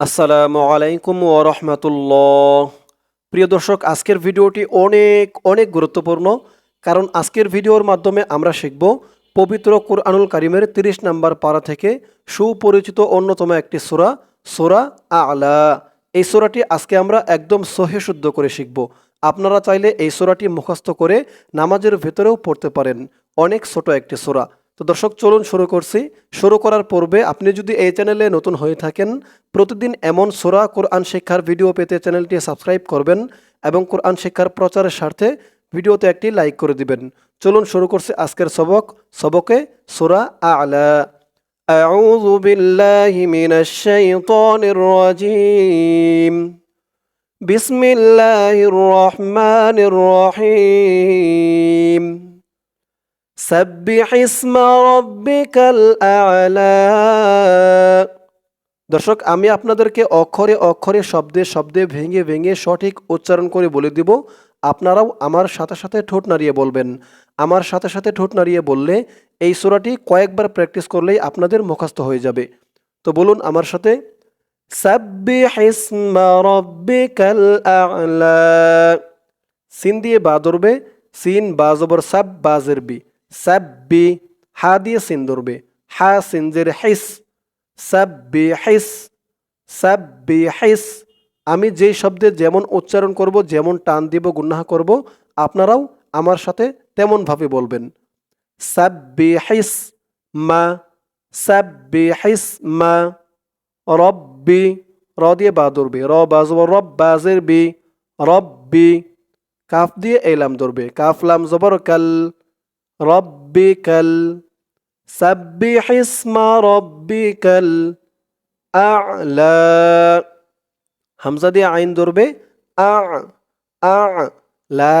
আসসালামু আলাইকুম ওরহমতুল্লাহ প্রিয় দর্শক, আজকের ভিডিওটি অনেক অনেক গুরুত্বপূর্ণ, কারণ আজকের ভিডিওর মাধ্যমে আমরা শিখব পবিত্র কুরআনুল কারিমের তিরিশ নাম্বার পাড়া থেকে সুপরিচিত অন্যতম একটি সোরা সোরা আলা। এই সোরাটি আজকে আমরা একদম সহে শুদ্ধ করে শিখব। আপনারা চাইলে এই সোরাটি মুখস্থ করে নামাজের ভেতরেও পড়তে পারেন। অনেক ছোট একটি সোরা। তো দর্শক চলুন শুরু করছি শুরু করার পূর্বে আপনি যদি এই চ্যানেলে নতুন হয়ে থাকেন প্রতিদিন এমন সোরা কোরআন শিক্ষার ভিডিও পেতে চ্যানেলটি সাবস্ক্রাইব করবেন এবং কোরআন শিক্ষার প্রচারের স্বার্থে ভিডিওতে একটি লাইক করে দিবেন চলুন শুরু করছি আজকের সবক সবকে সোরা আলা أعوذ بالله من الشيطان الرجيم بسم الله الرحمن الرحيم সাব্বিহ ইসমা রব্বিকাল আলা। দর্শক, আমি আপনাদেরকে অক্ষরে অক্ষরে, শব্দে শব্দে, ভেঙে ভেঙে সঠিক উচ্চারণ করে বলে দিব। আপনারাও আমার সাথে সাথে ঠোঁট নাড়িয়ে বলবেন। আমার সাথে সাথে ঠোঁট নাড়িয়ে বললে এই সোরাটি কয়েকবার প্র্যাকটিস করলেই আপনাদের মুখস্থ হয়ে যাবে। তো বলুন আমার সাথে সিন দিয়ে বা ধরবে, সিন বা জবর সাব বা জেরবি। সাব্বি হা দিয়ে সিন ধরবে। হা সিনজের হিস। সাব্বি হিস। সাব্বি হিস। আমি যেই শব্দে যেমন উচ্চারণ করব, যেমন টান দিব গুন্নাহ করব, আপনারাও আমার সাথে তেমনভাবে বলবেন। সাব্বি হিস মা। সাব্বি হিস মা। রব্বি র দিয়ে বা ধরবে। র বাজব রব বাজের বি। রব্বি। কাফ দিয়ে এলাম ধরবে। কাফ লাম জবর কাল রব্বি কাল সাব্বিহ ইসমা রব্বিকাল, আ'লা। হামজা দিয়ে আইন ধরবে আ আ লা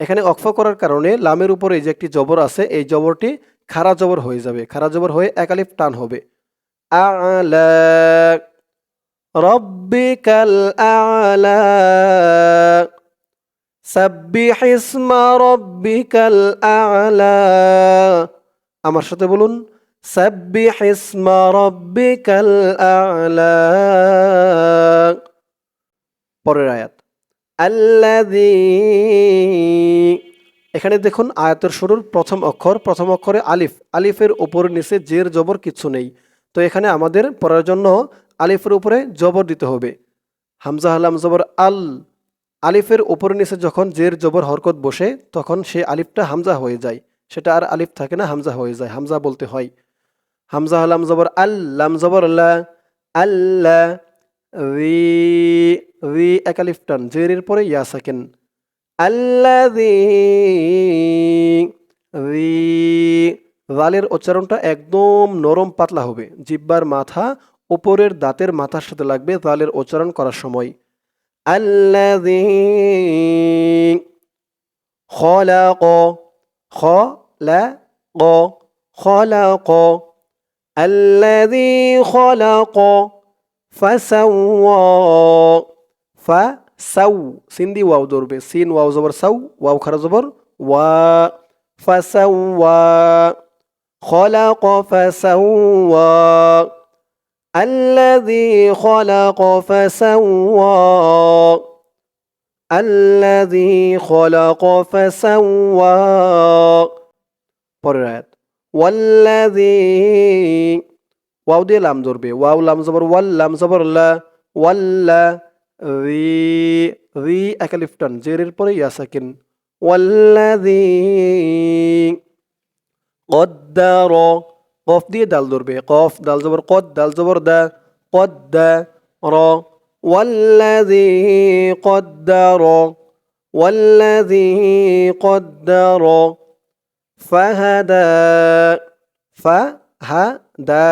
এখানে অক্ফ করার কারণে লামের উপরে যে একটি জবর আছে, এই জবরটি খারা জবর হয়ে যাবে। খারা জবর হয়ে একালিফ টান হবে। আ'লা। রব্বিকাল আ'লা। সাব্বিহ ইসমা রব্বিকাল আ'লা। আমার সাথে বলুন, সাব্বিহ ইসমা রব্বিকাল আ'লা। পরের আয়াত। আল্লাযী এখানে দেখুন, আয়াতের শুরুর প্রথম অক্ষর, প্রথম অক্ষরে আলিফ। আলিফের উপর নিচে জের, জবর কিছু নেই। তো এখানে আমাদের পড়ার জন্য আলিফের উপরে জবর দিতে হবে। হামজা, হালাম, জবর আল। আলিফের উপর নিচে যখন জের জবর হরকত বসে, তখন সে আলিফটা হামজা হয়ে যায়। সেটা আর আলিফ থাকে না, হামজা হয়ে যায়। হামজা বলতে হয়। হামজা হালাম জবর আল্লাম জবর আল্লাহ আল্লাহ রি রি, এক আলিফ টান। জেরের পরে ইয়া সাকেন। আল্লাযী, রি রালের উচ্চারণটা একদম নরম পাতলা হবে। জিব্বার মাথা উপরের দাঁতের মাথার সাথে লাগবে রালের উচ্চারণ করার সময়। الذي خلق خلق خلق. الذي خلق فسوى فسو. سين دي واو دور سين واو زبر سو واو كر زبر و فسوى. خلق فسوى. الذي خلق فسوى الذي خلق فسوى পরের আয়াত ওয়াল্লাযী ওয়াও দিয়ে লাম ধরবে ওয়াও লাম জবর ওয়াল লাম জবর লা ওয়াল্লা রি রি একালিফ টান জেরের পরে ইয়া সাকিন ওয়াল্লাযী قدر قاف دي دال دربي قاف دال زبر قد دال زبر دا قد دا را والذي قدر والذي قدر فهدى فهدى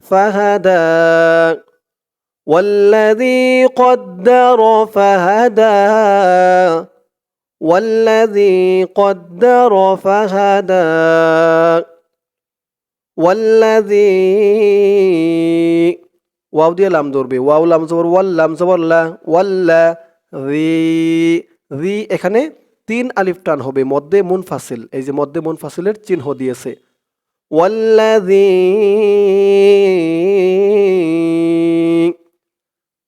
فهدى والذي قدر فهدى والذي قدر فهدى ওয়াল্লাজি ওয়াও দিয়ে লাম ধরবে, ওয়াও, লাম, জবর, ওয়াল, লাম জবরলা ওয়াল্লা রি রি এখানে তিন আলিফ টান হবে, মধ্যে মুনফাসিল, এই যে মধ্যে মুনফাসিলের চিহ্ন দিয়েছে। ওয়াল্লাজি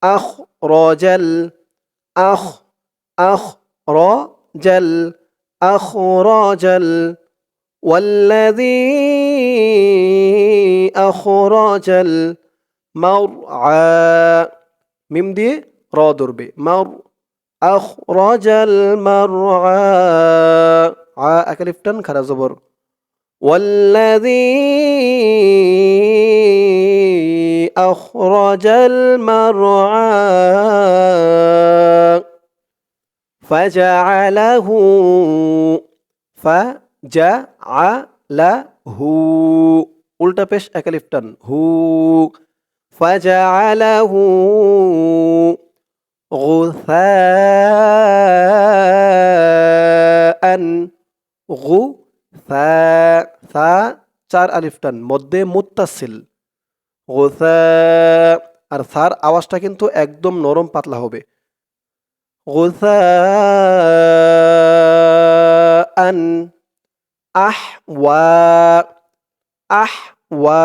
আহ রজাল আখ আখ আহ আখ রজাল والذي أخرج المرعى ميم دي را مر أخرج المرعى عا أكلفتن خرا زبر. والذي أخرج المرعى فجعله ف فجعله উল্টা পেশ একালিফ টান হু فجعله غثاء غثا থা চার আলিফ টান মধ্যে মুত্তাসিল গোসা আর সার আওয়াজটা কিন্তু একদম নরম পাতলা হবে গোসা আন আহ ওয়া আহ ওয়া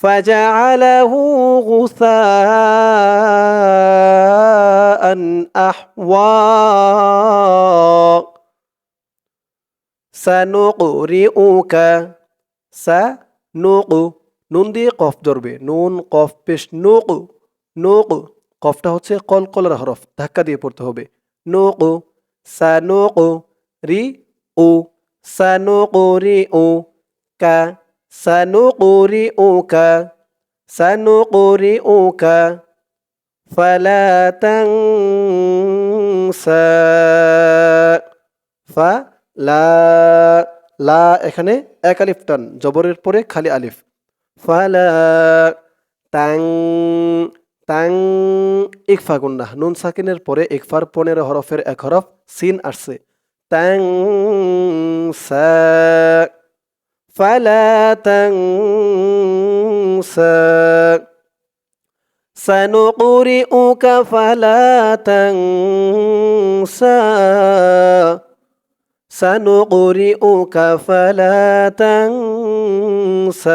فجعله غثاء أحوى سنقرئك سنق নুন দিয়ে কফ ধরবে নুন কফ পেশ নুক নুক কফটা হচ্ছে কলকলার হরফ ধাক্কা দিয়ে পড়তে হবে নুক সানুক রি ও সানুকুরিউকা সানুকুরিউকা সানুকুরিউকা। ফালা তাংসা। ফা, লা লা এখানে এক আলিফ টান, জবরের পরে খালি আলিফ। ফালা তাং তাং, ইকফা গুন্না নুন সাকিনের পরে ইকফার পনেরো হরফের এক হরফ, সিন আসছে। তাং সা فلا تنسى سنقرئك فلا تنسى سنقرئك فلا تنسى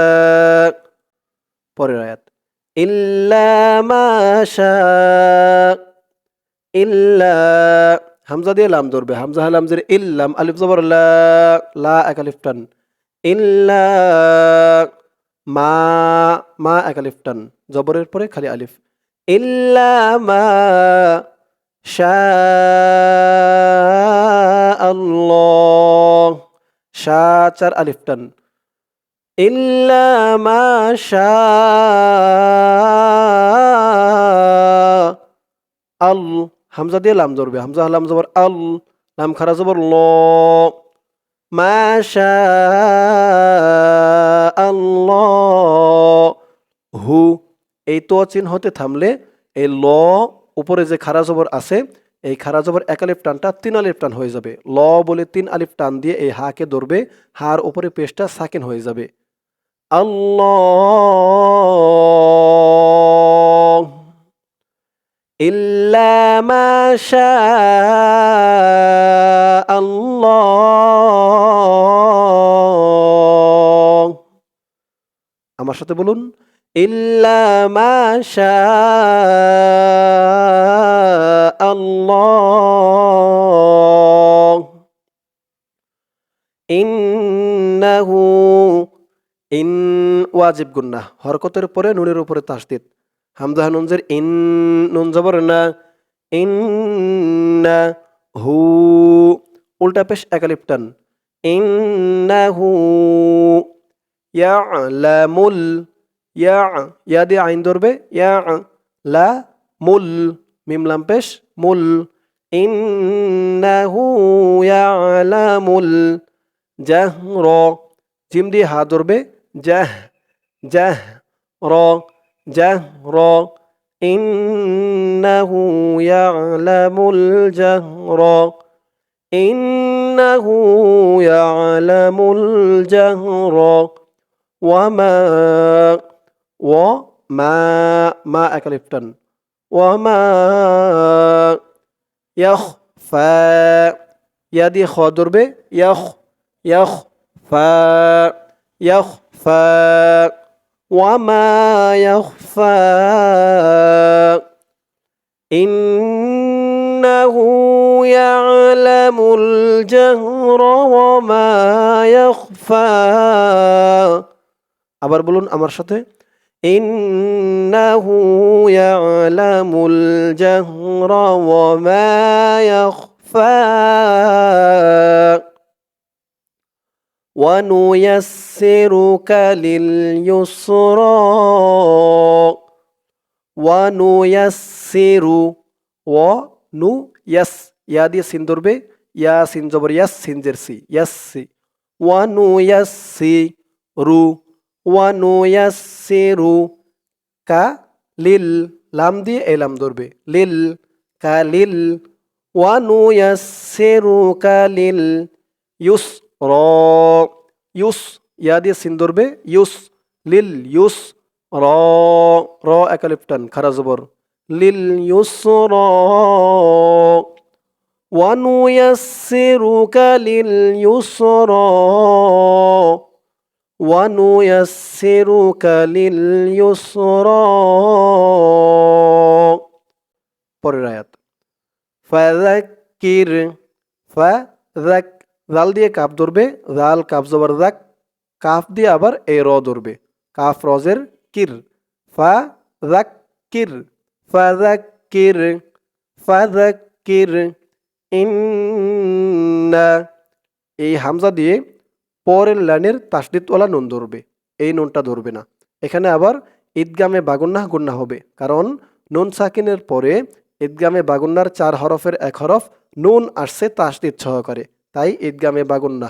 পরের আয়াত ইল্লা মা শা ইল্লা হামজা দিয়ে লাম ধরবে। হামজা হালামজের ইল্লাম আলিফ জবর লা এক আলিফ টান। ইল্লা মা মা এক আলিফ টান। জবরের পরে খালি আলিফ। ইল্লা মা শা আল্লাহ। শা চার আলিফ টান। ইল্লা মা শা আল হামজা দিয়ে লাম ধরবে। হামজা লাম জবর আল, লাম খারা জবর ল। মা শা আল্লাহ। হু এই তো চিহ্নতে থামলে এই ল উপরে যে খারা জবর আছে, এই খারা জবর এক আলিফ টানটা তিন আলিফ টান হয়ে যাবে। ল বলে তিন আলিফ টান দিয়ে এই হাকে ধরবে, হার উপরে পেশটা সাকিন হয়ে যাবে। আল্লাহ। আমার সাথে বলুন ইন ওয়াজিব গুন্না হরকতের পরে নুনের উপরে তাসদিদ। হামজা নুনজের ইন নুন জবর না, ইন্না হু, উল্টা পেশ একালিপটান ইন্নাহু ইয়ালামুল, ইয়া ইয়া দিয়ে আইন ধরবে ইয়া লা মুল মিম লাম পেশ, মুল। ইন্নাহু ইয়ালামুল, জাহর, জিম দিয়ে হা ধরবে, জাহ জাহ র جهرا إنه يعلم الجهر إنه يعلم الجهر. وما وما ما أكلفتن. وما يخفى. يدي خضر به يخ يخفى يخفى. وما يخفى إنه يعلم الجهر وما يخفى আবার বলুন আমার সাথে إنه يعلم الجهر وما يخفى ونيسرك لليسرى ونيسر ونو يس يا دي সিন ধরবে ইয়া সিন জবর ইয়াস সিন জেরসি ইয়াসি ওয়ানু ইয়াসি রু ওয়ানু ইয়াসিরু কা লিল লাম দিয়ে এলাম ধরবে লিল কা লিল ওয়ানু ইয়াসিরু কা লিল ইউস র ইউস ইয়া দিয়ে সিন ধরবে ইউস লিল ইউস র র একালিপটান খারা জবর লিল ইউস র ونيسرك لليسرى ونيسرك لليسرى পরের আয়াত ফাযাক্কির ফাযাক জাল দিয়ে কাপ ধরবে জাল কাপ জবর জাক কাফ দিয়ে আবার এই র ধরবে। কাফ রজের কির। ফা রাক কির। ফা রাক কির। ফাযাক্কির ফাযাক্কির ইন্না। এই হামজা দিয়ে পরের লাইনের তাসদিদওয়ালা নুন ধরবে। এই নুনটা ধরবে না। এখানে আবার ঈদগামে বাগুন্নাহ গুন্না হবে। কারণ নুন সাকিনের পরে ঈদগামে বাগুন্নার চার হরফের এক হরফ নুন আসছে তাসদিদ সহকারে। তাই ঈদগামে বাগুন্না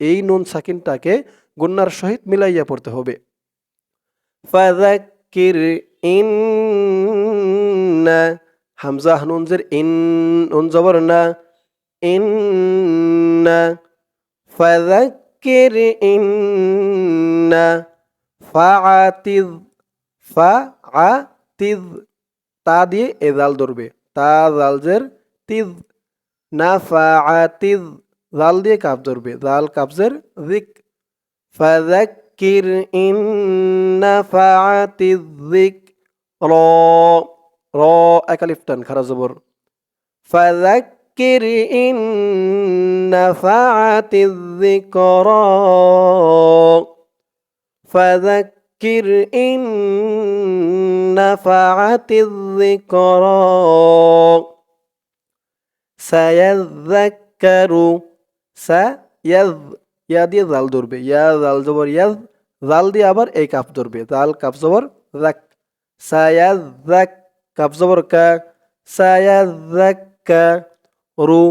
এই নুন সাকিনটাকে গুন্নার সহিত মিলাইয়া পড়তে হবে। ফাযাক্কির ইন্না, হামজা নুনজের ইন, নুন জবর না ইন্না, ফাযাক্কির ইন্না ফাআতিদ ফাআতিদ তা দিয়ে এদাল ধরবে। তা জালজের তিদ না ফাআতিদ জাল দিয়ে কাপ ধরবে। জাল কাবজের জিক ফাযাক্কির ইন্না ফাআতিদ জিক র র একালিফটান খারা জবর। ফাযাক্কির ইন নাফাআতিয যিকরা ফাযাক্কির ইন নাফাআতিয যিকরা সায়াযাক্কারু সায়ায ইয়া দিয়ে জাল ধরবে। ইয়া, জাল জবর ইয়াজ জাল দিয়ে আবার এই কাপ ধরবে। জাল কাপ জবর, জাক। সায়াযাক কাপ জবর, কা। সায়াযাক্কা রু।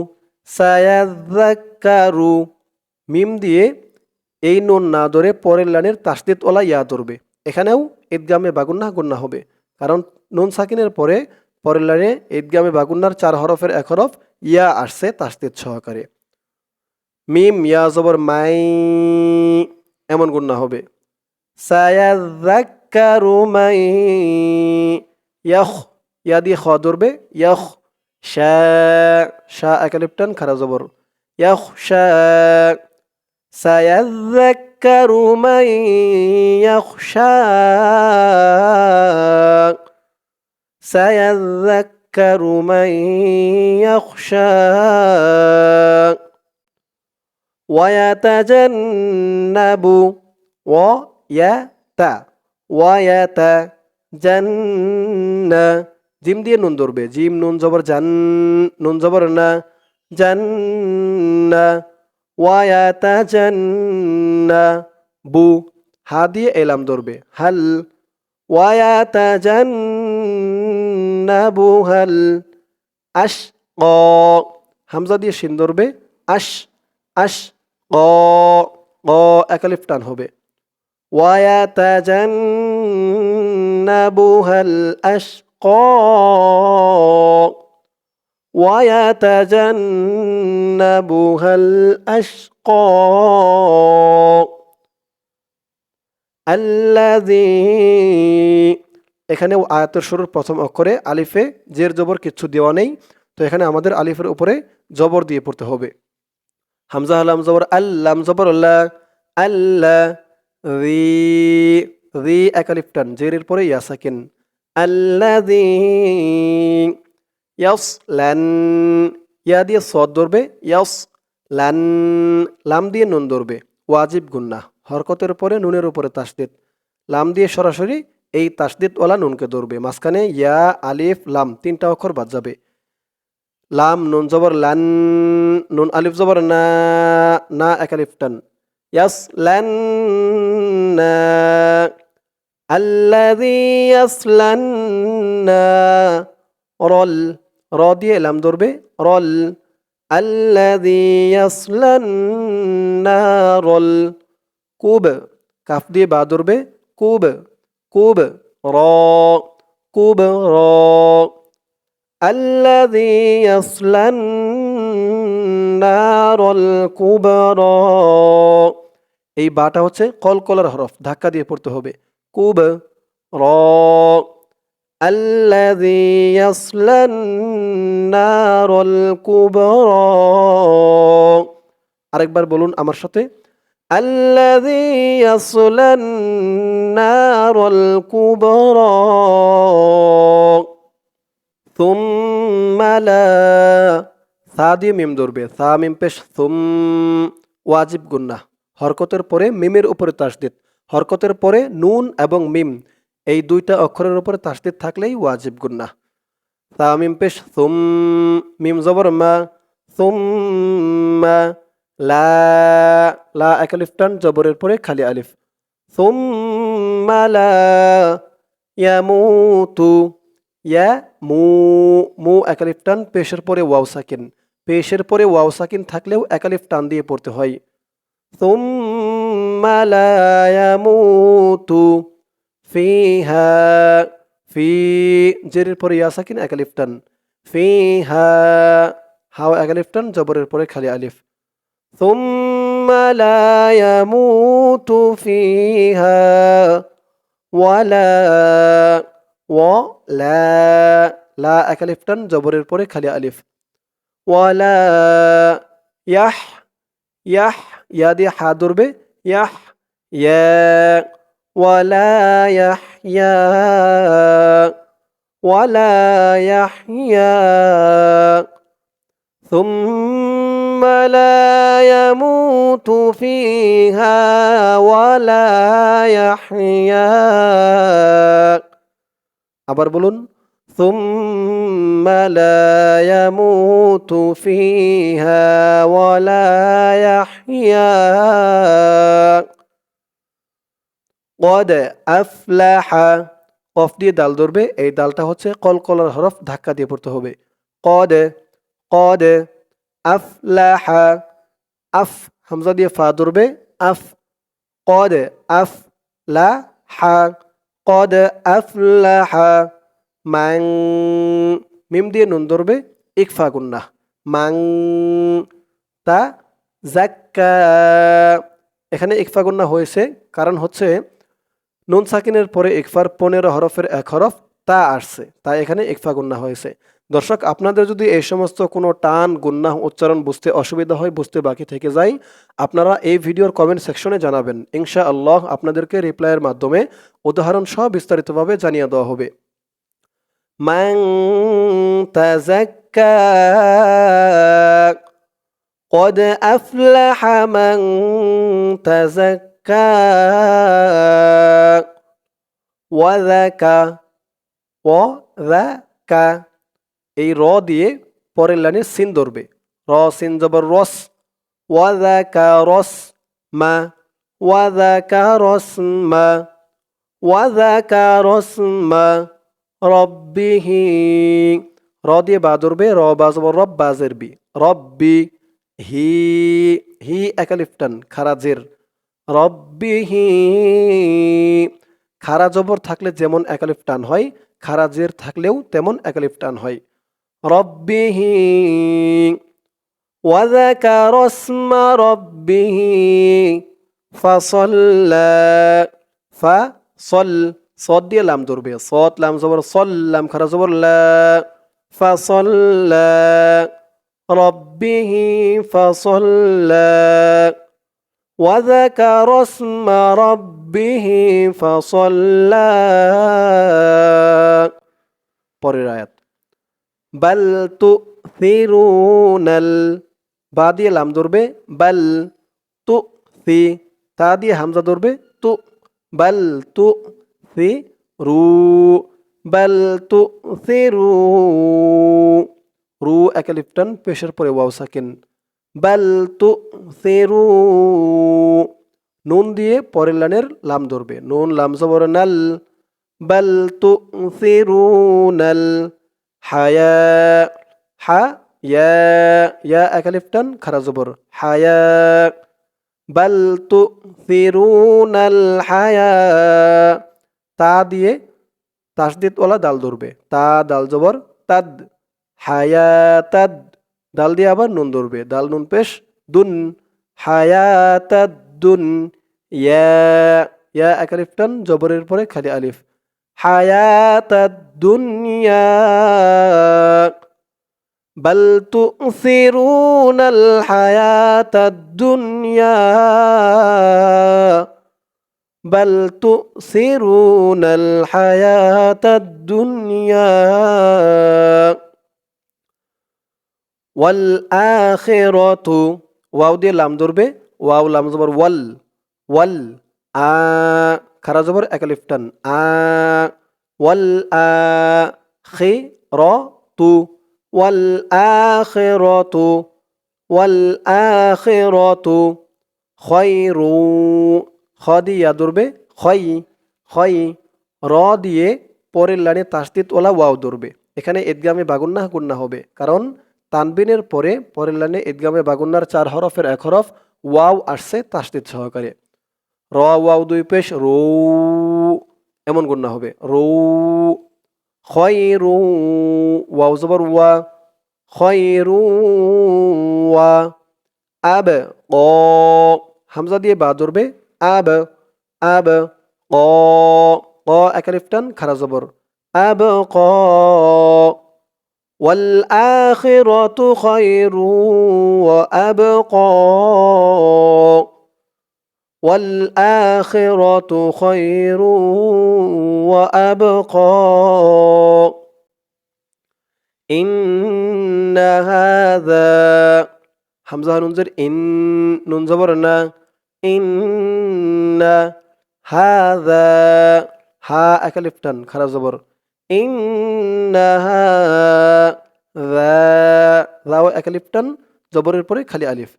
সায়াযাক্কারু মিম দিয়ে এই নুন না ধরে পরের লাইনের তাসদিদ ওলা ইয়া ধরবে। এখানেও ঈদগামে বাগুন্না গুন্না হবে। কারণ নুন সাকিনের পরে পরের লাইনে ঈদগামে বাগুন্নার চার হরফের এক হরফ ইয়া আসছে তাসদিদ সহকারে। মিম, ইয়া, জবর, মাই, এমন গুন্না হবে। সায়াযাক্কারু মাই ইয়া খ ধরবে। ইয়াখ শা খারা জবর। ইয়াখ শা ইয়াখশা ওয়ায়াতাজান্নাবু ওয়ায়াতা ওয়ায়াতা জান্না জিম দিয়ে নুন ধরবে। জিম, নুন, জবর, জান, নুন, জবর, না জান্না ওয়ায়াতা জান্না বু, হা দিয়ে এলাম ধরবে। হাল ওয়ায়াতা জান্নাবু হাল, আশ হামজা দিয়ে শিন ধরবে। আশ আশ ক ক একালিফ টান হবে ويتجنبها الأشقى ويتجنبها الأشقى الذي এখানে আয়াতের শুরুর প্রথম অক্ষরে আলিফে জের জবর কিচ্ছু দেওয়া নেই তো এখানে আমাদের আলিফের উপরে জবর দিয়ে পড়তে হবে হামজা হালাম জবর আল্লাম জবর আল্লাহ আল্লাহ রি রি একালিফটান জেরের পরে ইয়া সাকিন আল্লাযী ইয়াস ল্যান ইয়া দিয়ে সদ ধরবে ইয়াস ল্যান লাম দিয়ে নুন ধরবে, ওয়াজিব গুন্না, হরকতের নুনের উপরে তাসদিদ। লাম দিয়ে সরাসরি এই নুনকে ধরবে, মাঝখানে ইয়া, আলিফ, লাম তিনটা অক্ষর বাদ যাবে। লাম নুন জবর লান, নুন আলিফ জবর না না এক আলিফ টান। ইয়াস ল্যান আল্লাযী ইয়াসলান্না রল, র দিয়ে লাম ধরবে, রল। আল্লাযী ইয়াসলান্না রল। কুব, কাফ দিয়ে বা ধরবে, কুব। কুব, র। কুব, র। الذي يصلى النار الكبرى এই বাটা হচ্ছে কলকলার হরফ ধাক্কা দিয়ে পড়তে হবে কুব র الذي يصلى النار الكبرى আরেকবার বলুন আমার সাথে الذي يصلى النار الكبرى সুম্মালা সা দিয়ে মিম ধরবে। সা মিম পেশ সুম ওয়াজিব গুন্না হরকতের পরে মিমের উপরে তাসদিদ হরকতের পরে নুন এবং মিম। এই দুইটা অক্ষরের উপরে তাসদিদ থাকলেই ওয়াজিব গুন্না সা মিম পেশ সুম মিম জবর মা। সুম্মা লা লা এক আলিফ টান জবরের পরে খালি আলিফ। সুম্মা লা ইয়ামুতু। ইয়া মু মু একালিফ টান পেশের পরে ওয়াও সাকিন পেশের পরে ওয়াও সাকিন থাকলেও একালিফ টান দিয়ে পড়তে হয় ثم لا يموت فيها في জেরের পরে ইয়া সাকিন একালিফ টান ফিহা হাও একালিফ টান জবরের পরে খালি আলিফ ثم لا يموت فيها ولا ওয়া লা লা এক আলিফ টান জবরের পরে খালি আলিফ ওয়ালা ইয়াহ ইয়াহ ইয়া দিয়ে হা ধরবে ইয়াহ ইয়া ওয়ালা ইয়াহ ইয়া ওয়ালা ইয়াহ ইয়া ثم لا يموت فيها ولا يحيا আবার বলুন ثم لا يموت فيها ولا يحيا قد أفلح কফ দিয়ে দাল ধরবে এই দালটা হচ্ছে কলকলার হরফ ধাক্কা দিয়ে পড়তে হবে কদ কদ আফলাহা আফ হামজা দিয়ে ফা ধরবে আফ কদ আফ লা হা قد أفلح من মিম দিয়ে নুন ধরবে, ইকফা গুন্না। মাং তা জাক্কা এখানে ইকফা গুন্না হয়েছে, কারণ হচ্ছে নুন সাকিনের পরে ইকফার পনেরো হরফের এক হরফ তা আসছে, তাই এখানে ইকফা গুন্না হয়েছে। দর্শক, আপনাদের যদি এই সমস্ত কোনো টান, গুন্না, উচ্চারণ বুঝতে অসুবিধা হয়, বুঝতে বাকি থেকে যায়, আপনারা এই ভিডিওর কমেন্ট সেকশনে জানাবেন। ইনশা আল্লাহ আপনাদেরকে রিপ্লাইয়ের মাধ্যমে উদাহরণ সহ বিস্তারিতভাবে জানিয়ে দেওয়া হবে। মান তাজাক্কা قد أفلح من تزكى وذكى وذكى এই র দিয়ে পরের লাইনে সিন ধরবে র সিন জবর রস ওয়াদাকা রস মা ওয়াদাকা রস মা ওয়াদাকা রস মা রব্বিহি র দিয়ে বা ধরবে র বা জবর রব বাজের বি রব্বি হি হি একালিফটান খারাজের রব্বিহি খারা জবর থাকলে যেমন একালিফ টান হয় খারাজের থাকলেও তেমন একালিফ টান হয় ربه وذكر اسم ربه فصلى فصل صاد দিয়ে লাম ধরবে صاد লাম জবর صل লাম খারা জবর লা فصلى ربه فصلى وذكر اسم ربه فصلى পরের আয়াত বাল তু ফিরুনাল বা দিয়ে লাম ধরবে বাল তু ফি তা দিয়ে হামজা ধরবে তু বাল তু ফি রু বাল তু ফিরু রু একালিফটান পেশের পরে ওয়াও সাকিন। বাল তু নুন দিয়ে পরের লাইনের লাম ধরবে। নুন, লাম জবর নাল। বাল তু ফিরুনাল হায়া, হা, ইয়া ইয়া একালিফটান খারা জবর। হায়া, বাল তু ফিরুনাল হায়া তা দিয়ে তাসদিদ ওলা দাল ধরবে তা দাল জবর তাদ হায়াতাদ দাল দিয়ে আবার নুন ধরবে দাল নুন পেশ দুন হায়াতাদ দুন ইয়া ইয়া একালিফটান জবরের পরে খালি আলিফ হায়াতাদ দুনিয়া بل تؤثرون الحياة الدنيا بل تؤثرون الحياة الدنيا والآخرة واو দিয়ে লাম ধরবে ওয়াও লাম জবর ওয়াল ওয়াল আ খারা জবর একালিফটান আ ওয়াল আ খি র তু ওয়াল আখিরাতু ওয়াল আখিরাতু খয়রু খ দিয়ে ইয়া ধরবে খয় খয় র দিয়ে পরের লাইনে তাসদিদ ওলা ওয়াও ধরবে। এখানে ঈদগামে বাগুন্না গুন্না হবে। কারণ তানবিনের পরে পরের লাইনে ঈদগামে বাগুন্নার চার হরফের এক হরফ ওয়াও আসছে তাসদিদ সহকারে। র, ওয়াও দুই পেশ, রৌ, এমন গুন্না হবে। রৌ খয়রু ওয়াও জবর ওয়া খয়রু ওয়া, আব ক হামজা দিয়ে বা ধরবে أب أب قا قا أكلفتن أب قا والآخرة خير وأبقى. والآخرة خير وأبقى. إن هذا حمزة ننظر إن ننظرنا ইন্ন হাদা হা একালিফ টান খারাপ জবর। ইন্নাহাও একা টান জবরের পরে খালি আলিফ।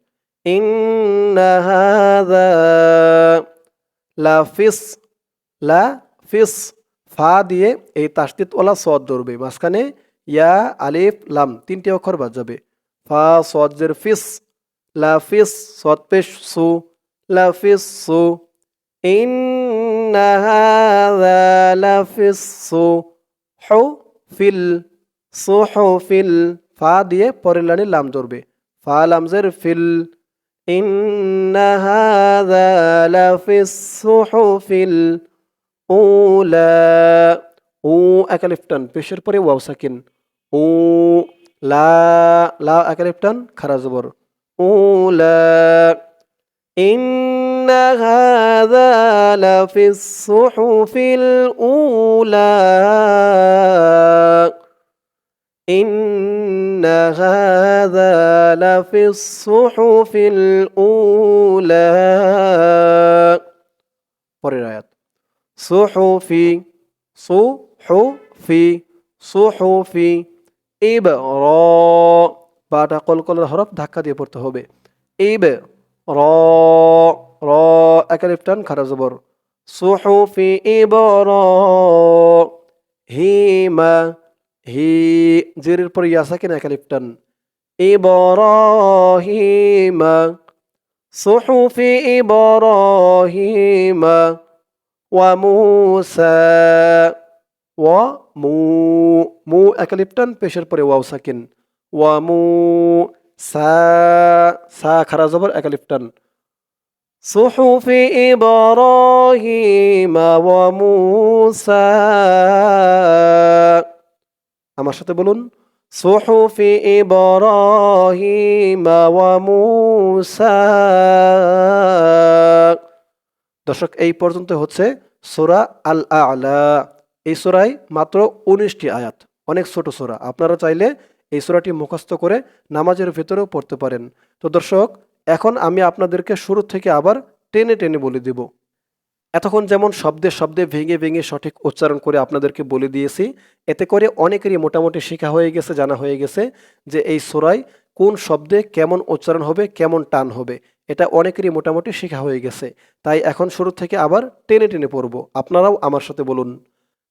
ইন্নাহাদা লাফিস লাফিস ফা দিয়ে এই তাস্তিত ওলা সদ ধরবে। মাঝখানে ইয়া, আলিফ, লাম তিনটি অক্ষর বাদ যাবে। ফা সজ্জের ফিস লাফিস সৎপেশ সু। লাফিস সু إن هذا লাফিস সু হু ফিল সুহুফিল ফা দিয়ে পরের লাইনে লাম ধরবে ফা লামজের ফিল إن هذا لفي الصحف الأولى ও একালিফটান পেশের পরে ওয়াও সাকিন ও লা লা একালিফটান খারা জবর ও লা إن هذا لفي الصحف الأولى إن هذا لفي الصحف الأولى পরের আয়াত সুহুফি সুহুফি সুহুফি ইব র বাটা কলকলের হরফ ধাক্কা দিয়ে পড়তে হবে ইব র র একালিফটান খারা জবর। সুহুফি ইব র হিমা, হি, জেরের পরে ইয়াসা কিনা একালিফটান ইবরাহিমা সুহুফি ইবরাহিমা ওয়া মুসা, ওয়া মু মু একালিফটান পেশের পরে ওয়াও সাকিন। ওয়া মু সা সা, খারা জবর একালিফটান সুহুফি ইবরাহিমা ওয়া মুসা। আমার সাথে বলুন ইব্রাহিম ওয়া মূসা। দর্শক, এই পর্যন্ত হচ্ছে সূরা আল আ'লা এই সূরায় মাত্র উনিশটি আয়াত, অনেক ছোট সোরা। আপনারা চাইলে এই সোরাটি মুখস্থ করে নামাজের ভেতরেও পড়তে পারেন। তো দর্শক, এখন আমি আপনাদেরকে শুরু থেকে আবার টেনে টেনে বলে দেব। এতক্ষণ যেমন শব্দে শব্দে ভেঙে ভেঙে সঠিক উচ্চারণ করে আপনাদেরকে বলে দিয়েছি, এতে করে অনেকেরই মোটামুটি শেখা হয়ে গেছে, জানা হয়ে গেছে যে এই সোরায় কোন শব্দে কেমন উচ্চারণ হবে, কেমন টান হবে। এটা অনেকেরই মোটামুটি শেখা হয়ে গেছে। তাই এখন শুরু থেকে আবার টেনে টেনে পড়ব। আপনারাও আমার সাথে বলুন।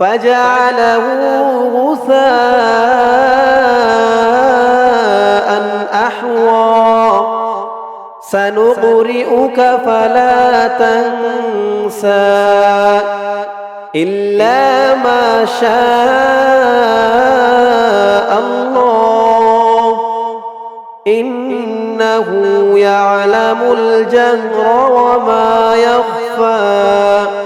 فجعله غثاء أحوى. سنقرئك فلا تنسى إلا ما شاء الله. إنه يعلم الجهر وما يخفى.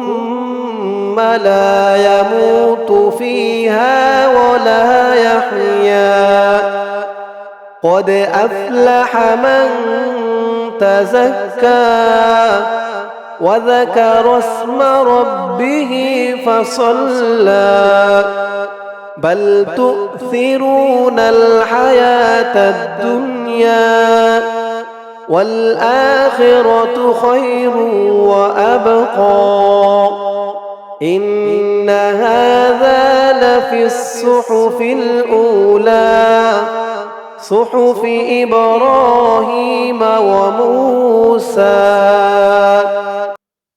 لا يموت فيها ولا يحيا. قد أفلح من تزكى وذكر اسم ربه فصلى. بل تؤثرون الحياة الدنيا والآخرة خير وأبقى. إن هذا لفي الصحف الأولى صحف إبراهيم وموسى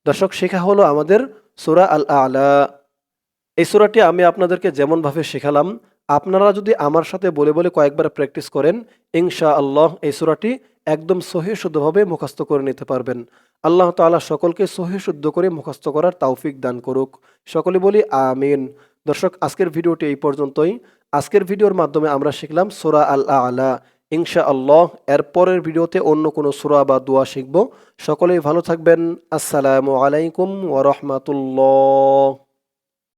দর্শক শেখা হলো আমাদের সুরা আল আলা এই সুরাটি আমি আপনাদেরকে যেমনভাবে শেখালাম আপনারা যদি আমার সাথে বলে বলে কয়েকবার প্র্যাকটিস করেন ইনশা আল্লাহ এই সুরাটি একদম সহি শুদ্ধভাবে মুখস্থ করে নিতে পারবেন। আল্লাহ তাআলা সকলকে সহি শুদ্ধ করে মুখস্থ করার তাওফিক দান করুক। সকলে বলি আমিন। দর্শক, আজকের ভিডিওটি এই পর্যন্তই। আজকের ভিডিওর মাধ্যমে আমরা শিখলাম সোরা আল আলা ইনশা আল্লাহ এরপরের ভিডিওতে অন্য কোনো সুরা বা দোয়া শিখব। সকলেই ভালো থাকবেন। আসসালামু আলাইকুম ওয়া রাহমাতুল্লাহ।